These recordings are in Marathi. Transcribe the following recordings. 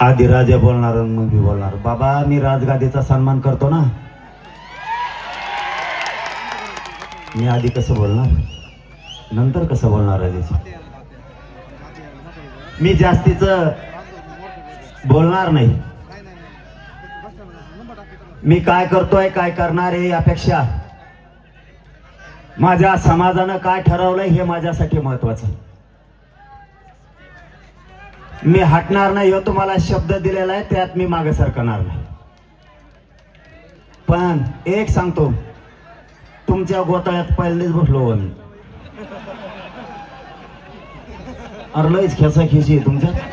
आधी राजा बोलणार मग मी बोलणार. बाबा मी राजगादीचा सन्मान करतो ना. मी आधी कसं बोलणार? नंतर कसं बोलणार राजेची मी जास्तीच बोलणार नाही. मी काय करतोय काय करणार आहे यापेक्षा माझ्या समाजानं काय ठरवलंय हे माझ्यासाठी महत्वाचं. मी हटणार नाही हो तुम्हाला शब्द दिलेला आहे त्यात मी मागे सरकणार नाही. पण एक सांगतो तुमच्या गोताळ्यात पहिलेच बसलो मी. अरे लयच खेसा खेशी आहे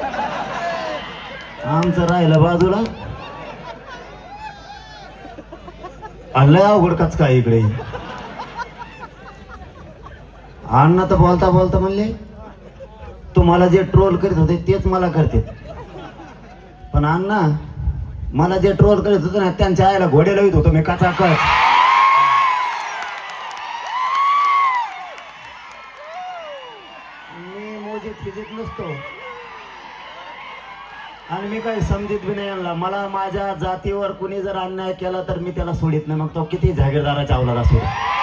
आमचं राहिलं बाजूला. लय अवघड कच काय इकडे. अण्णा तर बोलता बोलता म्हणले तुम्हाला जे ट्रोल करीत होते तेच मला करते. पण अण्णा मला जे ट्रोल करीत होते ना त्यांच्या आईला घोडे लावित होतो मी कचा कळ मी मोजीत फिजित नसतो. आणि मी काही समजित बी नाही आणला मला माझ्या जातीवर कुणी जर अन्याय केला तर मी त्याला सोडित नाही. मग तो किती जागीरदाराच्या अवलाला सोडित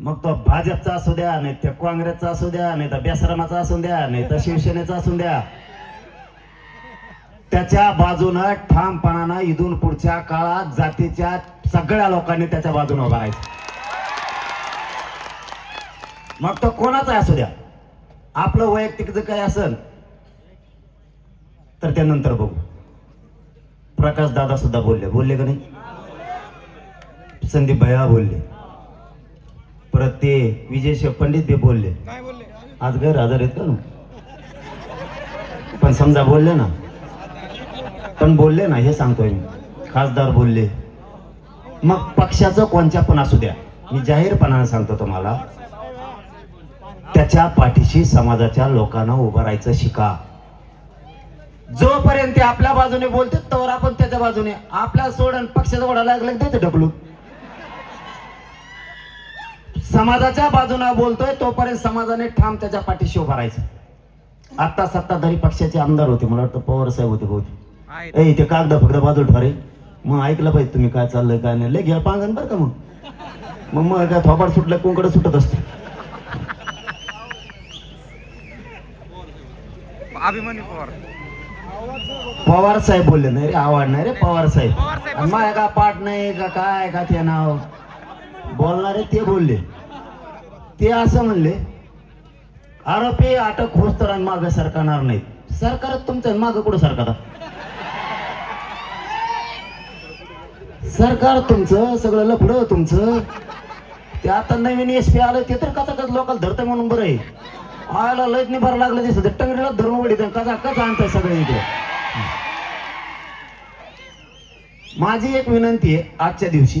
मग तो भाजपचा असू द्या नाही तर काँग्रेसचा असू द्या नाही तर बेसरमाचा असू द्या नाही तर शिवसेनेचा असू द्या. त्याच्या बाजूनं ठामपणानं इथून पुढच्या काळात जातीच्या सगळ्या लोकांनी त्याच्या बाजूने उभा राहायचं. मग तो कोणाचा असू द्या? आपलं वैयक्तिक जर काही असेल तर ते नंतर बघू. प्रकाश दादा सुद्धा बोलले. बोलले का नाही? संदीप भैया बोलले. परत ते विजय पंडित बी बोलले. आज गैर हजर आहेत का पण समजा बोलले ना. पण बोलले ना हे सांगतोय मी. खासदार बोलले. मग पक्षाचं कोणत्या पण असू द्या. मी जाहीरपणाने सांगतो तुम्हाला. त्याच्या पाठीशी समाजाच्या लोकांना उभं राहायचं शिका. जोपर्यंत ते आपल्या बाजूने बोलते तोवर आपण त्याच्या बाजूने आपल्या सोडून पक्षाचा ओढा लागला की देते ढकलून समाजाच्या बाजूने बोलतोय तोपर्यंत समाजाने ठाम त्याच्या पाठीशी उभा राहायचं. आता सत्ताधारी पक्षाचे आमदार होते मला वाटतं पवार साहेब होते बहुतेक. ए ते कागद फक्त बाजूला ठरे मग ऐकलं पाहिजे तुम्ही काय चाललंय काय नाही. लय घ्या पांगण बरं का मग. मग मग काय थोपाड सुटलं कोणकडे सुटत असते. पवार. पवार साहेब बोलले नाही रे आवड नाही रे पवार साहेब. माझ्या का पाठ नाही का काय का ते नाव? बोलणारे ते बोलले. ते असं म्हणले आरोपी अटक होस तर माग सरकारणार नाही सरकार तुमचं माग कुठं सरकार सरकार तुमचं सगळं लफडं तुमचं. ते आता नवीन एस पी आलं ते तर कसा कच लोकांना धरतंय म्हणून बरं आहे. आयला लयत नाही बरं लागलं दिसत. टंगडीला धरून उडी कसा कसा आणताय सगळे इकडे? माझी एक विनंती आहे आजच्या दिवशी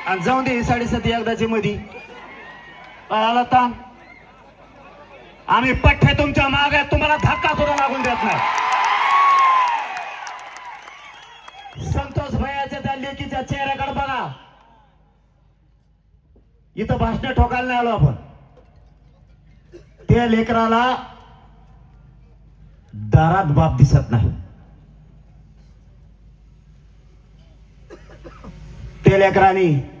आणि जाऊन दे साडेसात एकदाची मधी. आला ताण. आम्ही पठ्ठे तुमच्या माग आहे तुम्हाला धक्का सुद्धा लागून देत नाही. संतोष भयाच्या त्या लेकीच्या चेहऱ्याकडे बघा. इथं भाषण ठोकायला नाही आलो आपण. त्या लेकराला दारात बाप दिसत नाही. त्या लेकराने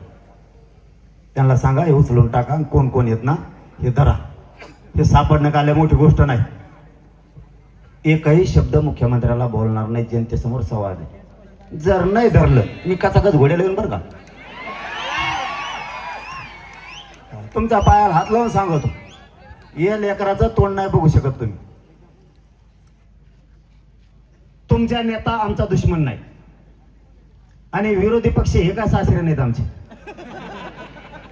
त्यांना सांगा हे उचलून टाका कोण कोण येत ना हे धरा. हे सापडणं काय मोठी गोष्ट नाही. एकही शब्द मुख्यमंत्र्याला बोलणार नाही जनतेसमोर सवाल आहे. जर नाही धरलं मी कचाकच घोड्याला येऊन बरं का? तुमचा पायाला हात लावून सांगतो. या लेकराचं तोंड नाही बघू शकत तुम्ही. तुमच्या नेता आमचा दुश्मन नाही. आणि विरोधी पक्ष हे काय सासरे नाहीत आमचे?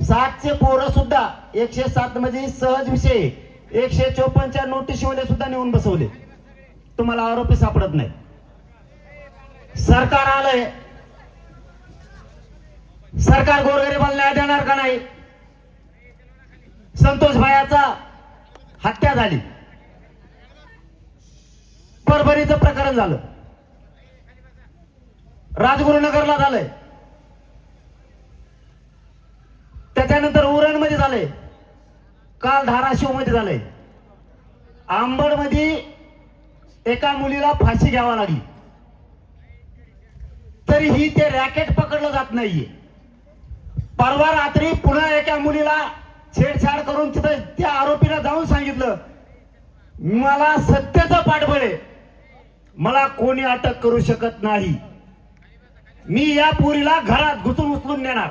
सातचे पोरं सुद्धा एकशे सात म्हणजे सहज विषय. एकशे चोपन्नच्या नोटीसमध्ये सुद्धा नेऊन बसवले. तुम्हाला आरोपी सापडत नाही. सरकार आलंय. सरकार गोरगरिबाला न्याय देणार का नाही? संतोष भायाचा हत्या झाली. परभणीचं प्रकरण झालं. राजगुरुनगरला झालंय. त्याच्यानंतर उरणमध्ये झालंय. काल धाराशिवमध्ये झालंय. आंबडमध्ये एका मुलीला फाशी घ्यावा लागली. तरीही ते रॅकेट पकडलं जात नाहीये. परवा रात्री पुन्हा एका मुलीला छेडछाड करून तिथं त्या आरोपीला जाऊन सांगितलं मला सत्याचं पाठबळ आहे. मला कोणी अटक करू शकत नाही. मी या पुरीला घरात घुसून उचलून नेणार.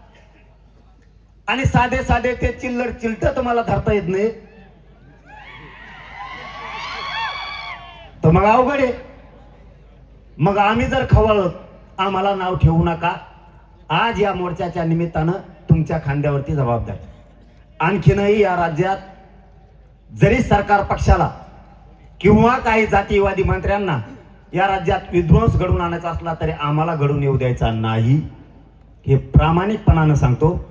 आणि साधे साधे ते चिल्लर चिलट तुम्हाला धरता येत नाही तर मग अवघड आहे. मग आम्ही जर खवळत आम्हाला नाव ठेवू नका. आज या मोर्चाच्या निमित्तानं तुमच्या खांद्यावरती जबाबदारी. आणखीनही या राज्यात जरी सरकार पक्षाला किंवा काही जातीयवादी मंत्र्यांना या राज्यात विध्वंस घडवून आणायचा असला तरी आम्हाला घडून येऊ द्यायचा नाही. हे प्रामाणिकपणानं सांगतो.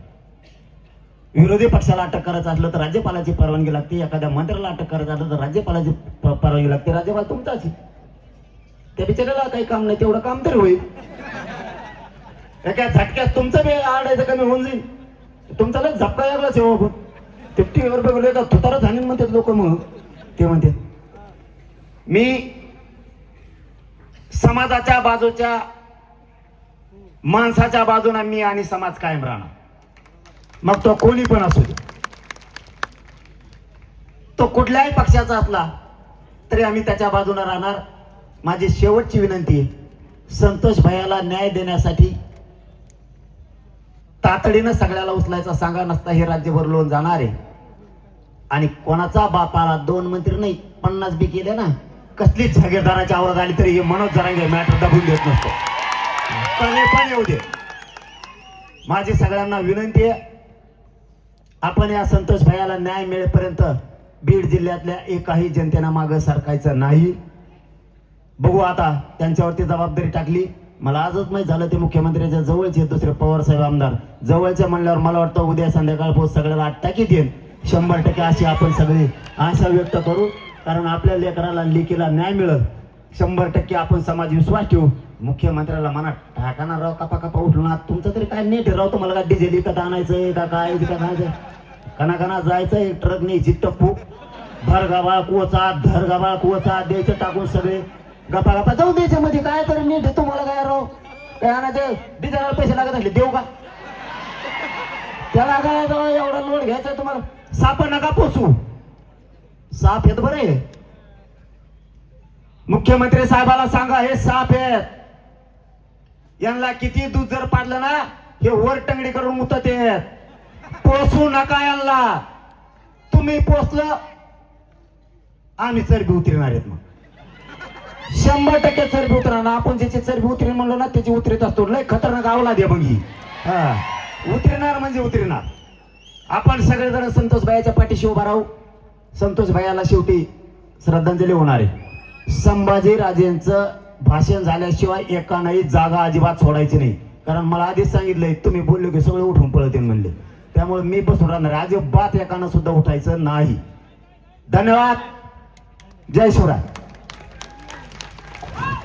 विरोधी पक्षाला अटक करायचं असलं तर राज्यपालाची परवानगी लागते एखाद्या मंत्र्याला अटक करायचं असलं तर राज्यपालाची परवानगी लागते. राज्यपाल तुमचाच त्या बिचाराला काही काम नाही तेवढं काम तरी होईल. एका झटक्यात तुमचं बी आडायचं कमी होऊन जाईल. तुमचा लय झपका लागला सेवा हो ते टीव्हीवर बघले का तुतारा झाले म्हणतात लोक मग. ते म्हणते मी समाजाच्या बाजूच्या माणसाच्या बाजूने मी आणि समाज कायम राहणार. मग तो कोणी पण असू दे. तो कुठल्याही पक्षाचा असला तरी आम्ही त्याच्या बाजूने राहणार. माझी शेवटची विनंती आहे संतोष भैयाला न्याय देण्यासाठी तातडीनं सगळ्याला उचलायचा सांगा नसता हे राज्यभर लोन जाणार. आहे आणि कोणाचा बापाला दोन मंत्री नाही पन्नास बी केले ना कसलीच जागीरदाराची आवड आली तरी हे मनोज जरांगे मॅटर दाबून देत नसतो. पण येऊ दे. माझी सगळ्यांना विनंती आहे आपण या संतोष भैयाला न्याय मिळेपर्यंत बीड जिल्ह्यातल्या एकाही जनतेनं मागं सरकायचं नाही. बघू आता त्यांच्यावरती जबाबदारी टाकली. मला आजच माहीत झालं ते मुख्यमंत्र्याच्या जवळचे दुसरे पवार साहेब आमदार. जवळच्या म्हणल्यावर मला वाटतं उद्या संध्याकाळ पोहोच सगळ्याला आठ टाकीत येईल. शंभर टक्के अशी आपण सगळी आशा व्यक्त करू. कारण आपल्या लेकराला लेकीला न्याय मिळत शंभर टक्के आपण समाज विश्वास ठेवू. मुख्यमंत्र्याला म्हणा टाकाना राव कपा कपा ना. तुमचं तरी काय नेट आहे राव तुम्हाला का डिझेल विकत आणायचंय का काय विकत आणायचं कना कना जायचंय ट्रक न्यायची टप्पू भर गावाळ कुवचा धर गावाळ कुवचा द्यायचं टाकून सगळे. गपा गप्पा जाऊ द्यायच्या मध्ये काय तरी नीट तुम्हाला काय राव? काय आणायचं डिझेलला पैसे लागत असले देऊ का? त्याला काय राव एवढा लोड घ्यायचा तुम्हाला? साप नका पोचू साप येत बरं मुख्यमंत्री साहेबाला सांगा हे साप आहेत. यांना किती दूध जर पाडलं ना हे वर टंगडी करून मुतत पोसू नका यांना. तुम्ही पोसलं आम्ही चरबी उतरणार आहेत मग. शंभर टक्के चरबी उतरणार आपण ज्याची चरबी उतरी म्हणलो ना त्याची उतरीत असतो. लय खतरनाक आवला दे मग ही. हा. उतरणार म्हणजे उतरणार. आपण सगळेजण संतोष भायाच्या पाठीशी उभा राहू. संतोष भायाला शेवटी श्रद्धांजली होणार आहे. संभाजी राजेंचं भाषण झाल्याशिवाय एकानाही जागा अजिबात सोडायची नाही. कारण मला आधीच सांगितलंय तुम्ही बोललो की सगळे उठून पळते म्हणले. त्यामुळे मी बसून राहणार अजिबात एकानं सुद्धा उठायचं नाही. धन्यवाद. जय शिवराय.